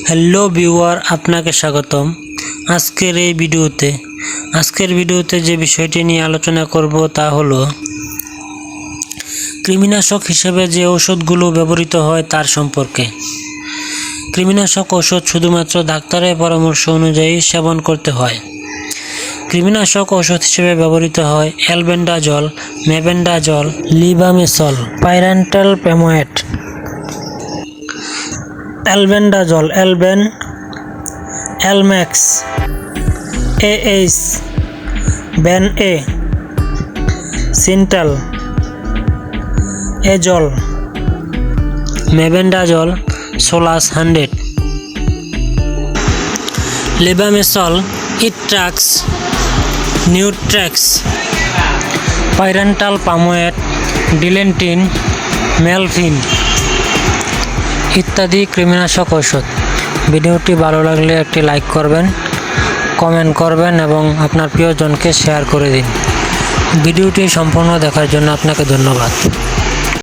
Hello viewer, আপনাকে স্বাগতম। আজকের এই ভিডিওতে, আজকের ভিডিওতে যে বিষয়টি নিয়ে আলোচনা করব তা হলো, কৃমিনাশক হিসেবে যে ওষুধগুলো ব্যবহৃত হয় তার সম্পর্কে। কৃমিনাশক ওষুধ শুধুমাত্র ডাক্তারের পরামর্শ অনুযায়ী সেবন করতে হয়। কৃমিনাশক ওষুধ হিসেবে ব্যবহৃত হয় albendazole mebendazole levamisole, pyrantel pamoate albendazole alben, almax, A, ban এ, সিন্টাল এজল মেবেন্ডাজল সোলাস হান্ড্রেড। লেবামেসল, ইট্রাক্স নিউট্র্যাক্স পাইরেন্টাল পামোয়েট ডিলেন্টিন, মেলফিন। ইত্যাদি কৃমিনাশক ঔষধ। ভিডিওটি ভালো লাগলে একটি লাইক করবেন, কমেন্ট করবেন এবং আপনার প্রিয়জনকে শেয়ার করে দিন। ভিডিওটি সম্পূর্ণ দেখার জন্য আপনাকে ধন্যবাদ।